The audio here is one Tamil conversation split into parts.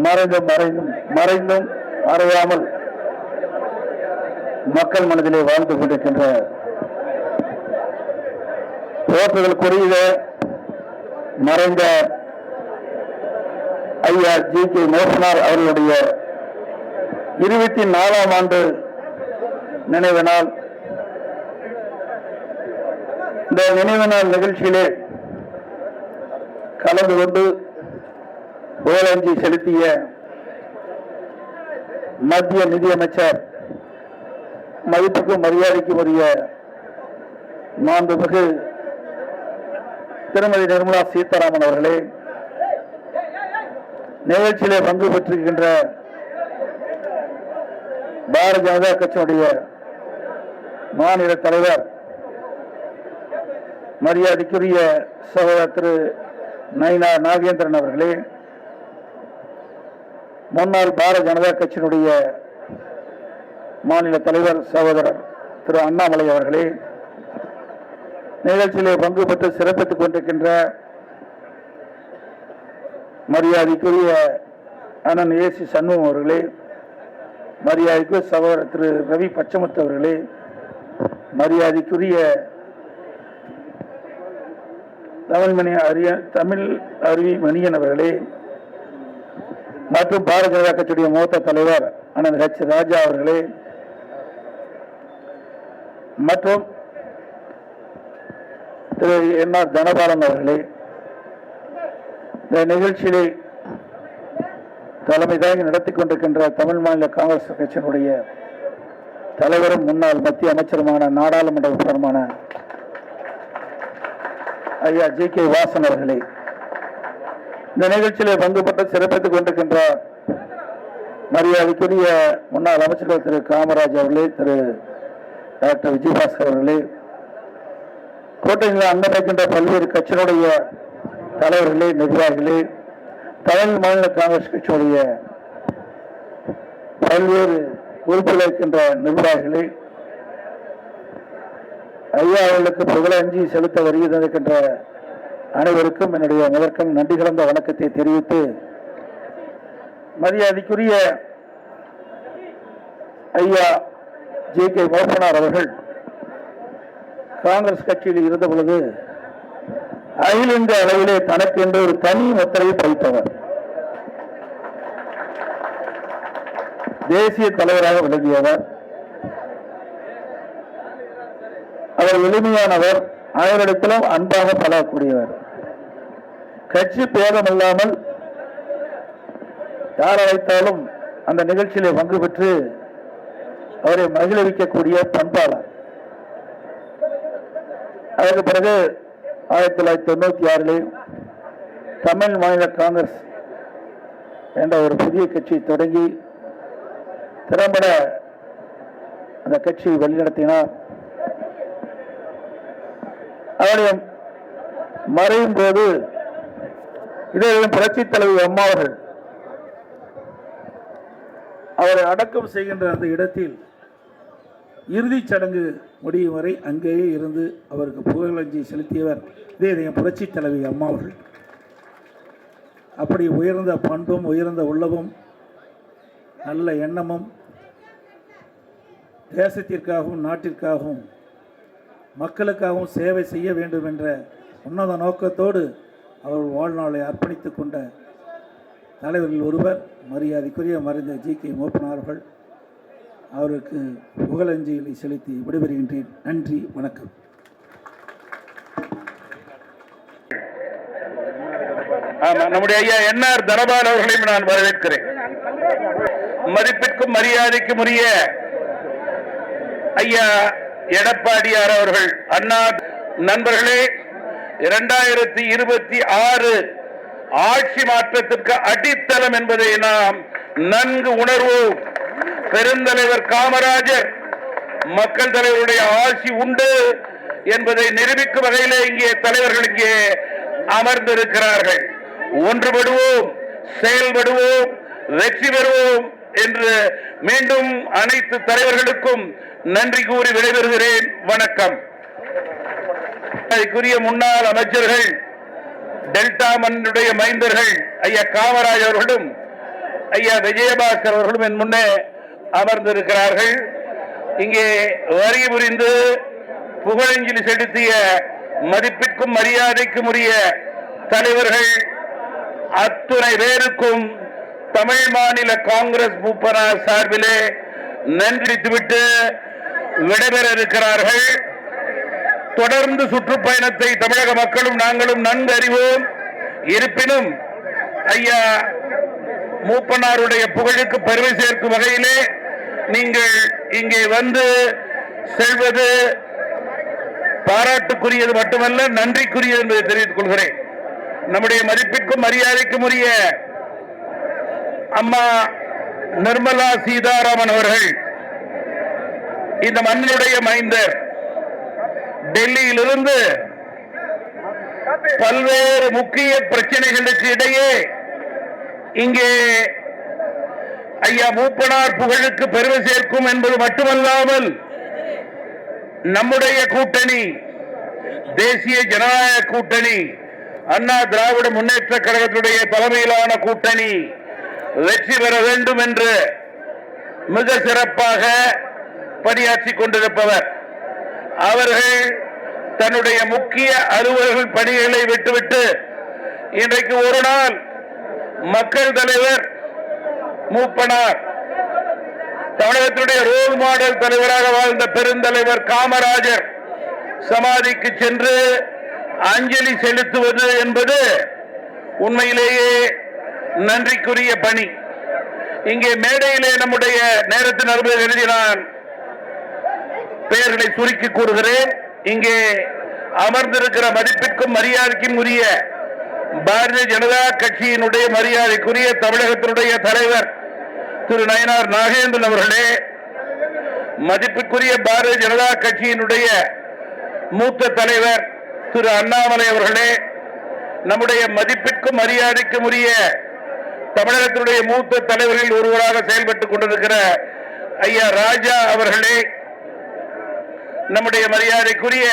மறைந்தும் மறைந்தும் மறைந்தும் மறையாமல் மக்கள் மனதிலே வாழ்ந்து கொண்டிருக்கின்ற போற்றுதலுக்குரிய மறைந்த ஐயா ஜி கே மோசனார் அவர்களுடைய இருபத்தி நாலாம் ஆண்டு நினைவு நாள். இந்த நினைவு நாள் நிகழ்ச்சியிலே கலந்து கொண்டு புகழஞ்சி செலுத்திய மத்திய நிதியமைச்சர் மதிப்புக்கும் மரியாதைக்கும் உரிய மாண்புமிகு திருமதி நிர்மலா சீதாராமன் அவர்களே நிகழ்ச்சியிலே பங்கு பெற்றிருக்கின்ற பாரதிய ஜனதா கட்சியினுடைய மாநில தலைவர் மரியாதைக்குரிய சகோதரர் திரு நயினா நாகேந்திரன் அவர்களே முன்னாள் பாரதிய ஜனதா கட்சியினுடைய மாநில தலைவர் சகோதரர் திரு அண்ணாமலை அவர்களே நிகழ்ச்சியிலே பங்கு பெற்று சிறப்பித்துக் கொண்டிருக்கின்ற மரியாதைக்குரிய அண்ணன் ஏசி சண்முகம் அவர்களே மரியாதைக்குரிய சகோதரர் திரு ரவி பச்சமுத்து அவர்களே மரியாதைக்குரிய தமிழ்மணி அரிய தமிழ் அருவி மணியன் அவர்களே மற்றும் பாரதிய ஜனதா கட்சியுடைய மூத்த தலைவர் அண்ணன் ஹெச் ராஜா அவர்களே. மற்றும் திரு என் ஆர். தனபாலன் அவர்களே. இந்த நிகழ்ச்சியிலே தலைமை தாங்கி நடத்தி கொண்டிருக்கின்ற தமிழ் மாநில காங்கிரஸ் கட்சியினுடைய தலைவரும் முன்னாள் மத்திய அமைச்சருமான நாடாளுமன்ற உறுப்பினருமான ஐயா ஜி. கே. வாசன் அவர்களே. இந்த நிகழ்ச்சியிலே பங்குபட்ட சிறப்பித்துக் கொண்டிருக்கின்ற மரியாதைக்குரிய முன்னாள் அமைச்சர்கள் திரு காமராஜ் அவர்களே திரு டாக்டர் விஜயபாஸ்கர் அவர்களே கோட்டையில் அங்கமைக்கின்ற பல்வேறு கட்சியினுடைய தலைவர்களே நிர்வாகிகளே தமிழ் மாநில காங்கிரஸ் கட்சியுடைய பல்வேறு உறுப்பினர் இருக்கின்ற நிர்வாகிகளே ஐயா அவர்களுக்கு புகழஞ்சி செலுத்த வருகிறது தந்திருக்கின்ற அனைவருக்கும் என்னுடைய முதற்கண் நன்றி கலந்த வணக்கத்தை தெரிவித்து மரியாதைக்குரிய ஐயா ஜே கே மோகனார் அவர்கள் காங்கிரஸ் கட்சியில் இருந்த பொழுது அகில இந்திய அளவிலே தனக்கென்று ஒரு தனி முத்திரையை பதித்தவர் தேசிய தலைவராக விளங்கியவர். அவர் எளிமையானவர் அனைவரிடத்திலும் அன்பாக பழகக்கூடியவர். கட்சி பேதம் இல்லாமல் யார் அழைத்தாலும் அந்த நிகழ்ச்சியிலே பங்கு பெற்று அவரை மகிழ்விக்கக்கூடிய பண்பாளர். அதற்கு பிறகு ஆயிரத்தி தொள்ளாயிரத்தி தொண்ணூத்தி ஆறிலே தமிழ் மாநில காங்கிரஸ் என்ற ஒரு புதிய கட்சி தொடங்கி திறம்பட அந்த கட்சியை வழிநடத்தினார். அவருடைய மறையும் போது இதெல்லாம் புரட்சி தலைவி அம்மா அவர்கள். அவரை அடக்கம் செய்கின்ற அந்த இடத்தில் இறுதிச் சடங்கு முடியும் வரை அங்கேயே இருந்து அவருக்கு புகழஞ்சி செலுத்தியவர் இதே என் புரட்சி தலைவி அம்மா அவர்கள். அப்படி உயர்ந்த பண்பும் உயர்ந்த உள்ளமும் நல்ல எண்ணமும் தேசத்திற்காகவும் நாட்டிற்காகவும் மக்களுக்காகவும் சேவை செய்ய வேண்டும் என்ற உன்னத நோக்கத்தோடு அவர் வாழ்நாளை அர்ப்பணித்துக் கொண்ட தலைவர்கள் ஒருவர் மரியாதைக்குரிய மறைந்த ஜி. கே. மோப்பனார் அவர்கள். அவருக்கு புகழஞ்சலியை செலுத்தி விடைபெறுகின்றேன். நன்றி வணக்கம். ஆமா நம்முடைய ஐயா என்ஆர் தனபால் அவர்களையும் நான் வரவேற்கிறேன். மதிப்பிற்கும் மரியாதைக்கும் உரிய ஐயா எடப்பாடியார் அவர்கள் அண்ணா நண்பர்களே இரண்டாயிரத்தி இருபத்தி ஆறு ஆட்சி மாற்றத்திற்கு அடித்தளம் என்பதை நாம் நன்கு உணர்வோம். பெருந்தலைவர் காமராஜர் மக்கள் தலைவருடைய ஆட்சி உண்டு என்பதை நிரூபிக்கும் வகையிலே இங்கே தலைவர்கள் இங்கே அமர்ந்திருக்கிறார்கள். ஒன்றுபடுவோம் செயல்படுவோம் வெற்றி பெறுவோம் என்று மீண்டும் அனைத்து தலைவர்களுக்கும் நன்றி கூறி விடைபெறுகிறேன். வணக்கம். அதற்குரிய முன்னாள் அமைச்சர்கள் டெல்டா மண்ணுடைய மைந்தர்கள் ஐயா காமராஜ் அவர்களும் ஐயா விஜயபாஸ்கர் அவர்களும் என் முன்னே அமர்ந்திருக்கிறார்கள். இங்கே வரி புரிந்து புகழஞ்சலி செலுத்திய மதிப்பிற்கும் மரியாதைக்கும் உரிய தலைவர்கள் அத்துணை பேருக்கும் தமிழ் மாநில காங்கிரஸ் மூப்பனார் சார்பிலே நன்றித்துவிட்டு விடைபெற இருக்கிறார்கள். தொடர்ந்து சுற்றுப்பயணத்தை தமிழக மக்களும் நாங்களும் நன்கு அறிவோம் இருப்பினும் ஐயா மூப்பனாருடைய புகழுக்கு பெருமை சேர்க்கும் வகையிலே நீங்கள் இங்கே வந்து செல்வது பாராட்டுக்குரியது மட்டுமல்ல நன்றிக்குரியது என்பதை தெரிவித்துக் கொள்கிறேன். நம்முடைய மதிப்பிற்கும் மரியாதைக்கும் உரிய அம்மா நிர்மலா சீதாராமன் அவர்கள் இந்த மண்ணினுடைய மைந்தர் டெல்லியிலிருந்து பல்வேறு முக்கிய பிரச்சனைகளுக்கு இடையே இங்கே ஐயா மூப்பனார் புகழுக்கு பெருமை சேர்க்கும் என்பது மட்டுமல்லாமல் நம்முடைய கூட்டணி தேசிய ஜனநாயக கூட்டணி அண்ணா திராவிட முன்னேற்ற கழகத்துடைய தலைமையிலான கூட்டணி வெற்றி பெற வேண்டும் என்று மிக சிறப்பாக பணியாற்றிக் கொண்டிருப்பவர். அவர்கள் தன்னுடைய முக்கிய அலுவலர்கள் பணிகளை விட்டுவிட்டு இன்றைக்கு ஒரு நாள் மக்கள் தலைவர் மூப்பனார் தமிழகத்தினுடைய ரோல் மாடல் தலைவராக வாழ்ந்த பெருந்தலைவர் காமராஜர் சமாதிக்கு சென்று அஞ்சலி செலுத்துவது என்பது உண்மையிலேயே நன்றிக்குரிய பணி. இங்கே மேடையிலே நம்முடைய நேரத்தின் அறுபது எழுதினான் பெயர்களை சுருக்கி கூறுகிறேன். இங்கே அமர்ந்திருக்கிற மதிப்பிற்கும் மரியாதைக்கும் உரிய பாரதிய ஜனதா கட்சியினுடைய மரியாதைக்குரிய தமிழகத்தினுடைய தலைவர் திரு நயனார் நாகேந்திரன் அவர்களே மதிப்புக்குரிய பாரதிய ஜனதா கட்சியினுடைய மூத்த தலைவர் திரு அண்ணாமலை அவர்களே நம்முடைய மதிப்பிற்கும் மரியாதைக்கும் உரிய தமிழகத்தினுடைய மூத்த தலைவர்களில் ஒருவராக செயல்பட்டுக் கொண்டிருக்கிற ஐயா ராஜா அவர்களே நம்முடைய மரியாதைக்குரிய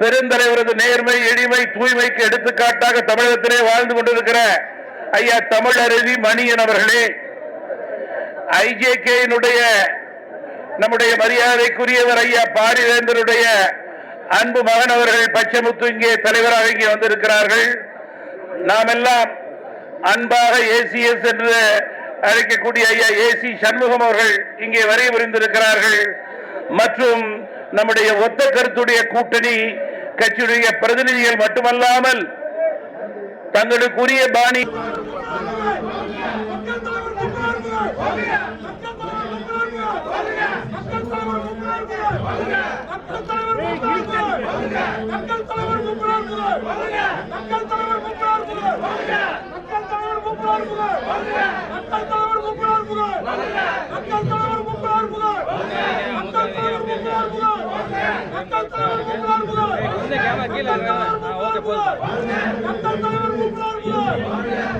பெருந்தலைவரது நேர்மை எளிமை தூய்மைக்கு எடுத்துக்காட்டாக தமிழகத்திலே வாழ்ந்து கொண்டிருக்கிற ஐயா தமிழருவி மணியன் அவர்களே ஐஜேகேயினுடைய நம்முடைய மரியாதைக்குரியவர் ஐயா பாரிவேந்தருடைய அன்பு மகன் அவர்கள் பச்சைமுத்து இங்கே தலைவராக இங்கே வந்திருக்கிறார்கள். நாம் எல்லாம் அன்பாக ஏசிஎஸ் என்று அழைக்கக்கூடிய ஐயா ஏசி சண்முகம் அவர்கள் இங்கே வரை புரிந்திருக்கிறார்கள் மற்றும் நம்முடைய ஒத்த கருத்துடைய கூட்டணி கட்சியுடைய பிரதிநிதிகள் மட்டுமல்லாமல் தங்களுக்குரிய பாணி முன்னாள் புகழ் மக்கள் தலைவர் முன்னாள் புகழ் மக்கள் தலைவர் முன்னாள் புகழ் மக்கள் தலைவர் முன்னாள் புகழ்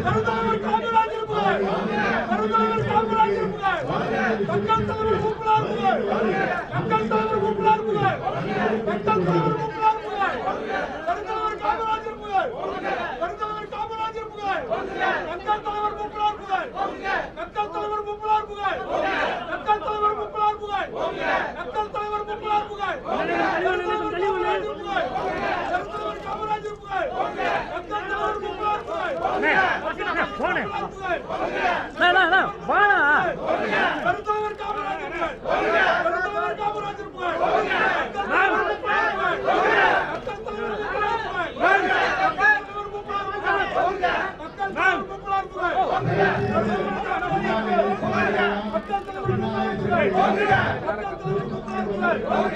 கருந்தலைவர் காமராஜர் புகழ் கருந்தலைவர் காமராஜர் புகழ் மக்கள் தலைவர் முன்னாள் புகழ் மக்கள் தலைவர் முன்னாள் புகழ் மக்கள் தலைவர் முன்னாள் புகழ் கருந்தலைவர் காமராஜர் புகழ் Okay.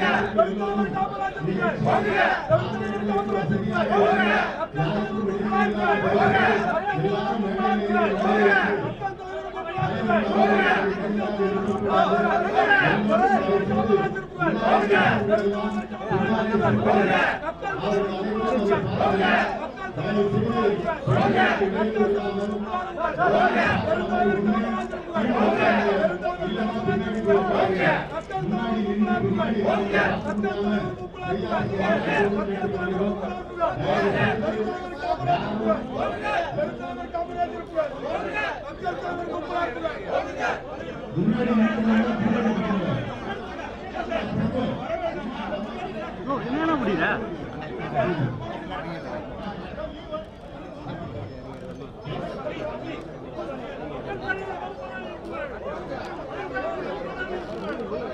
என்னென்ன முடியல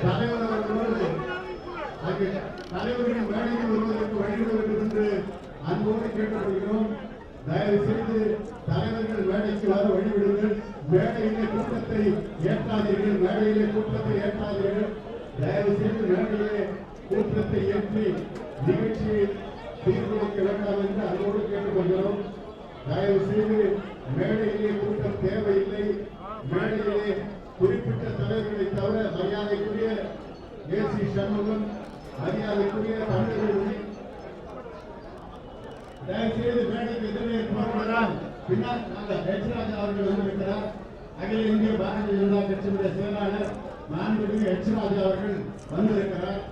தலைவர் அவர்களோடு அங்கு தலைவரின் மேடைக்கு வருவதற்கு வழிவிட வேண்டும் என்று அன்போடு கேட்டுக்கொள்கிறோம். தயவு செய்து தலைவர்கள் மேடைக்கு வர வழிவிடுங்கள். மேடையிலே கூட்டத்தை ஏற்றாதீர்கள். மேடையிலே கூட்டத்தை ஏற்றாதீர்கள். தயவு செய்து மேடையிலே கூட்டத்தை ஏற்றி நிகழ்ச்சியை தீர்மானிக்க வேண்டாம் என்று அன்போடு கேட்டுக்கொள்கிறோம். தயவு செய்து மேடையிலே கூட்டம் தேவையில்லை. மேடையிலே குறிப்பிட்ட தலைவர்களை தவிர மரியாதைக்குரிய ஏசி சண்முகம் மரியாதைக்குரிய தமிழர்கள் தயவுசெய்து மேடைக்கு எதிரே போராடலாம் நாங்கள் ஹெச்ராஜ் அவர்கள் வந்திருக்கிறார் அகில இந்திய பாரதிய ஜனதா கட்சியுடைய செயலாளர் மாண்புமிகு ஹெச்ராஜ் அவர்கள் வந்திருக்கிறார்.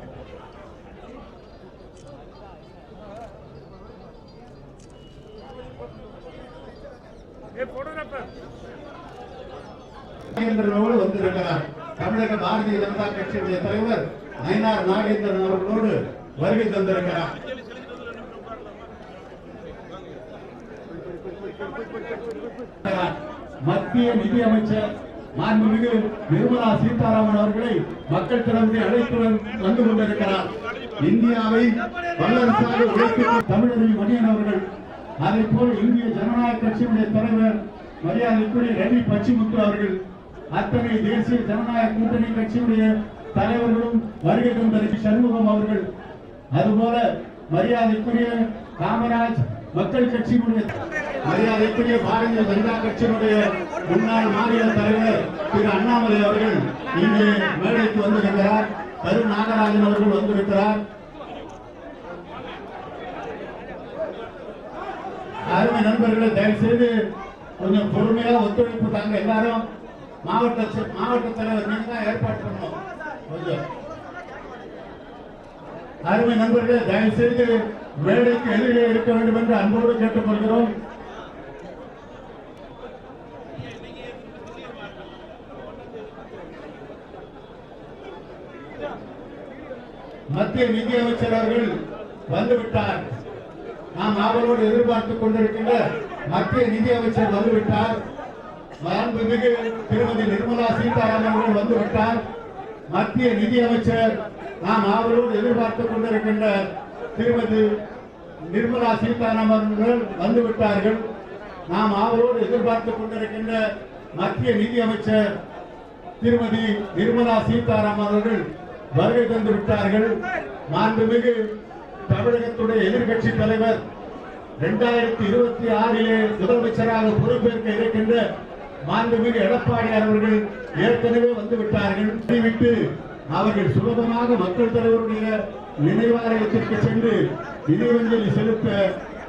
வந்திருக்கிறார். தமிழக பாரதிய ஜனதா கட்சியுடைய தலைவர் ஐநார் நாகேந்திரன் அவர்களோடு வருகை தந்திருக்கிறார். மத்திய நிதி அமைச்சர் மாண்புமிகு நிர்மலா சீதாராமன் அவர்களை மக்கள் திறந்து அழைத்து வந்து கொண்டிருக்கிறார். இந்தியாவை வல்லரசாக உழைத்து தமிழரின் மணியன் அவர்கள் அதை போல் இந்திய ஜனநாயக கட்சியினுடைய தலைவர் மரியாதைக்குரிய ரவி பச்சிமுத்து அவர்கள் அத்தனை தேசிய ஜனநாயக கூட்டணி கட்சியுடைய தலைவர்களும் வருகை தந்திருக்க சண்முகம் அவர்கள். அதுபோல மரியாதைக்குரிய காமராஜ் மக்கள் கட்சியினுடைய மரியாதைக்குரிய பாரதிய ஜனதா கட்சியினுடைய முன்னாள் மாநில தலைவர் திரு அண்ணாமலை அவர்கள் இங்கே மேடைக்கு வந்திருக்கிறார். கரு நாகராஜன் அவர்கள் வந்திருக்கிறார். அருமை நண்பர்களை தயவு செய்து கொஞ்சம் பொறுமையா ஒத்துழைப்பு தாங்க எல்லாரும். மாவட்ட மாவட்ட தலைவர் நீங்க தான் ஏற்பாடு பண்ணணும்? அருமை நண்பர்களே தயவு செய்து மேடைக்கு எதிரே இருக்க வேண்டும் என்று அன்போடு கேட்டுக்கொள்கிறோம். மத்திய நிதி அமைச்சர் அவர்கள் வந்துவிட்டார். நாம் ஆவலோடு எதிர்பார்த்துக் கொண்டிருக்கின்ற மத்திய நிதி அமைச்சர் வந்துவிட்டார். மாண்புமிகு திருமதி நிர்மலா சீதாராமன் அவர்கள் வந்துவிட்டார். மத்திய நிதி அமைச்சர் நாம் ஆவலோடு எதிர்பார்த்துக் கொண்டிருக்கின்ற திருமதி நிர்மலா சீதாராமன் வந்துவிட்டார்கள். நாம் ஆவலோடு எதிர்பார்த்துக் கொண்டிருக்கின்ற மத்திய நிதி அமைச்சர் திருமதி நிர்மலா சீதாராமன் அவர்கள் வருகை தந்து விட்டார்கள். மாண்புமிகு தமிழகத்துடைய எதிர்கட்சி தலைவர் இரண்டாயிரத்தி இருபத்தி ஆறிலே முதலமைச்சராக பொறுப்பேற்க இருக்கின்ற மாண்புமிகு எடப்பாடியார் அவர்கள் ஏற்கனவே வந்து விட்டார்கள் விட்டு அவர்கள் சுலபமாக மக்கள் தலைவருடைய நினைவாலயத்திற்கு சென்று நினைவஞ்சலி செலுத்த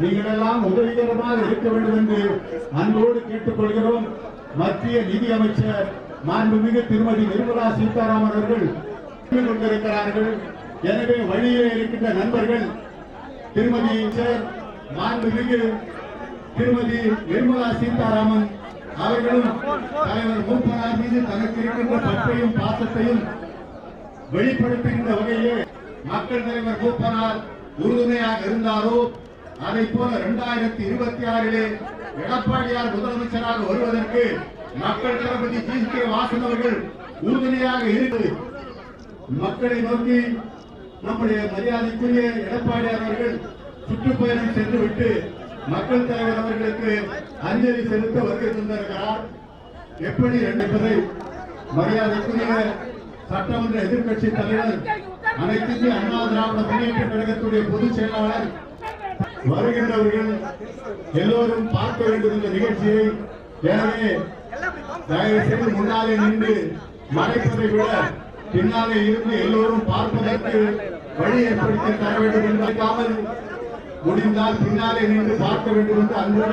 நீங்கள் எல்லாம் உதவிகரமாக இருக்க வேண்டும் என்று அன்போடு கேட்டுக்கொள்கிறோம். மத்திய நிதி அமைச்சர் மாண்புமிகு திருமதி நிர்மலா சீதாராமன் அவர்கள் கொண்டிருக்கிறார்கள். எனவே வழியிலே இருக்கின்ற நண்பர்கள் திருமதி மாண்புமிகு திருமதி நிர்மலா சீதாராமன் அவர்களும் தலைவர் மூப்பனார் மீது தனக்கு இருக்கின்ற பற்றையும் பாசத்தையும் வெளிப்படுத்துகின்ற வகையிலே மக்கள் தலைவர் மூப்பனார் உறுதுணையாக இருந்தாரோ அதை போல இரண்டாயிரத்தி இருபத்தி ஆறிலே எடப்பாடியார் முதலமைச்சராக வருவதற்கு மக்கள் தளபதி ஜி கே வாசன் அவர்கள் உறுதுணையாக இருந்து மக்களை நோக்கி நம்முடைய மரியாதைக்குரிய எடப்பாடியார் அவர்கள் சுற்றுப்பயணம் சென்றுவிட்டு மக்கள் தலைவர் அவர்களுக்கு அஞ்சலி செலுத்த வருகை தந்திருக்கிறார். எப்படி என்பதை மரியாதைக்குரிய சட்டமன்ற எதிர்க்கட்சி தலைவர் அனைத்து இந்திய அண்ணா திராவிட முன்னேற்ற கழகத்துடைய பொதுச் செயலாளர் வருகின்றவர்கள் எல்லோரும் பார்க்க வேண்டும் இந்த நிகழ்ச்சியை. எனவே தயவு செய்து முன்னாலே நின்று மறைப்பதை விட பின்னாலே இருந்து எல்லோரும் பார்ப்பதற்கு வழி ஏற்படுத்தி தர வேண்டும் என்பதற்காமல் முடிந்தால் பின்னாலே நின்று பார்க்க வேண்டும் என்று அன்பு